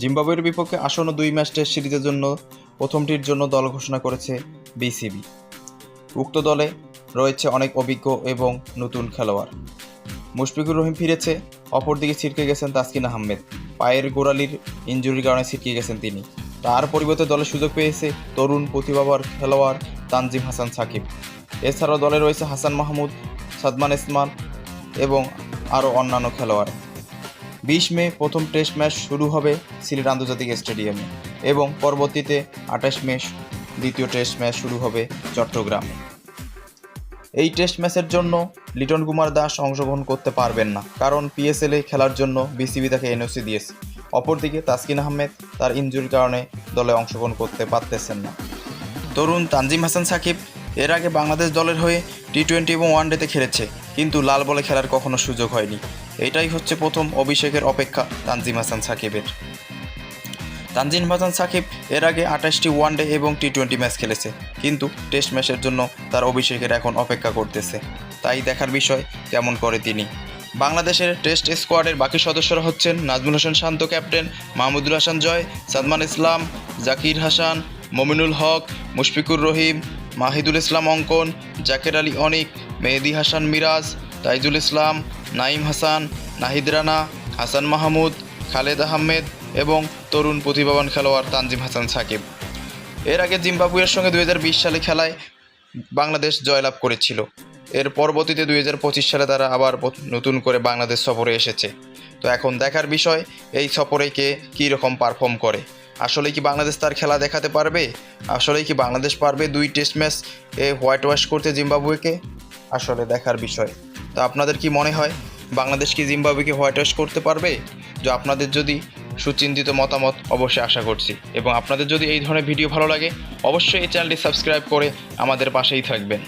জিম্বাবুয়ের বিপক্ষে আসন্ন দুই ম্যাচ টেস্ট সিরিজের জন্য প্রথমটির জন্য দল ঘোষণা করেছে বিসিবি। উক্ত দলে রয়েছে অনেক অভিজ্ঞ এবং নতুন খেলোয়াড়। মুশফিকুর রহিম ফিরেছে, অপরদিকে ছিটকে গেছেন তাসকিন আহমেদ। পায়ের গোড়ালির ইঞ্জুরির কারণে ছিটকে গেছেন তিনি। তার পরিবর্তে দলে সুযোগ পেয়েছে তরুণ প্রতিভাবার খেলোয়াড় তানজিম হাসান সাকিব। এছাড়াও দলে রয়েছে হাসান মাহমুদ, সাদমান ইসমান এবং আরও অন্যান্য খেলোয়াড়। বিশ মে প্রথম টেস্ট ম্যাচ শুরু হবে সিলেট আন্তর্জাতিক স্টেডিয়ামে এবং পরবর্তীতে আঠাশ মে দ্বিতীয় টেস্ট ম্যাচ শুরু হবে চট্টগ্রামে। এই টেস্ট ম্যাচের জন্য লিটন কুমার দাস অংশগ্রহণ করতে পারবেন না, কারণ পিএসএলে খেলার জন্য বিসিবি তাকে এনওসি দিয়েছে। অপরদিকে তাসকিন আহমেদ তার ইনজুরির কারণে দলে অংশগ্রহণ করতে পারতেছেন না। তরুণ তানজিম হাসান সাকিব এর আগে বাংলাদেশ দলের হয়ে টি টোয়েন্টি এবং ওয়ানডেতে খেলেছে, কিন্তু লাল বলে খেলার কখনো সুযোগ হয়নি। এটাই হচ্ছে প্রথম অভিষেকের অপেক্ষা তানজিম হাসান সাকিবের। তানজিম হাসান সাকিব এর আগে আঠাশটি ওয়ানডে এবং টি টোয়েন্টি ম্যাচ খেলেছে, কিন্তু টেস্ট ম্যাচের জন্য তার অভিষেকের এখন অপেক্ষা করতেছে। তাই দেখার বিষয় কেমন করে তিনি। বাংলাদেশের টেস্ট স্কোয়াডের বাকি সদস্যরা হচ্ছেন নাজমুল হোসেন শান্ত ক্যাপ্টেন মাহমুদুল হাসান জয়, সাদমান ইসলাম, জাকির হাসান, মমিনুল হক, মুশফিকুর রহিম মাহিদুল ইসলাম অঙ্কন, জাকের আলী অনিক, মেহেদি হাসান মিরাজ, তাইজুল ইসলাম নাইম হাসান, নাহিদ রানা, হাসান মাহমুদ, খালেদ আহমেদ এবং তরুণ প্রতিভাবান খেলোয়াড় তানজিম হাসান সাকিব। এর আগে জিম্বাবুয়ের সঙ্গে দুই হাজার বিশ সালে খেলায় বাংলাদেশ জয়লাভ করেছিল। এর পরবর্তীতে দু হাজার পঁচিশ সালে তারা আবার নতুন করে বাংলাদেশ সফরে এসেছে। তো এখন দেখার বিষয়, এই সফরে কে কী রকম পারফর্ম করে? আসলে কি বাংলাদেশ তার খেলা দেখাতে পারবে? আসলে কি বাংলাদেশ পারবে দুই টেস্ট ম্যাচ এ হোয়াইট ওয়াশ করতে জিম্বাবুয়েকে? আসলে দেখার বিষয়। তো আপনাদের কি মনে হয়, বাংলাদেশ কি জিম্বাবুয়েকে হোয়াইট ওয়াশ করতে পারবে? যে আপনাদের যদি সুচিন্তিত মতামত, অবশ্যই আশা করছি। এবং আপনাদের যদি এই ধরনের ভিডিও ভালো লাগে, অবশ্যই এই চ্যানেলটি সাবস্ক্রাইব করে আমাদের পাশেই থাকবেন।